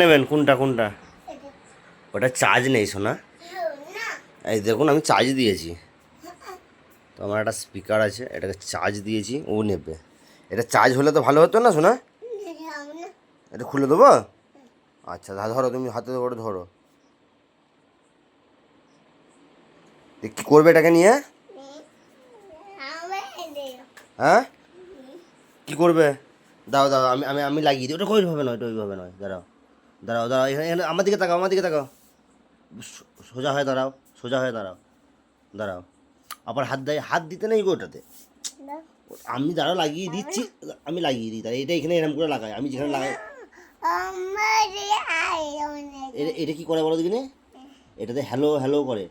নেবেন? কোনটা কোনটা? ওটা চার্জ নেই শোনা এই দেখুন, আমি চার্জ দিয়েছি। তো আমার একটা স্পিকার আছে, এটাকে চার্জ দিয়েছি, ও নেবে। এটা চার্জ হলে তো ভালো হতো না শোনা এটা খুলে দেবো? আচ্ছা ধরো, তুমি হাতে করে ধরো। কি করবে এটাকে নিয়ে? হ্যাঁ? কি করবে? দাও দাও, আমি আমি আমি লাগিয়ে দিই। ওটা ওইভাবে নয় ওইভাবে নয়, দাঁড়াও। দাঁড়াও দাঁড়াও এখানে এখানে আমার দিকে তাকাও আমার দিকে তাকাও। সোজা হয়ে দাঁড়াও সোজা হয়ে দাঁড়াও দাঁড়াও। আবার হাত দেয় হাত দিতে নেই গো ওটাতে। আমি দাঁড়াও লাগিয়ে দিচ্ছি আমি লাগিয়ে দিই তাই এটা এখানে এরকম করে লাগাই আমি যেখানে লাগাই। এটা এটা কি করে বলো দেখিনি? এটাতে হ্যালো হ্যালো করে।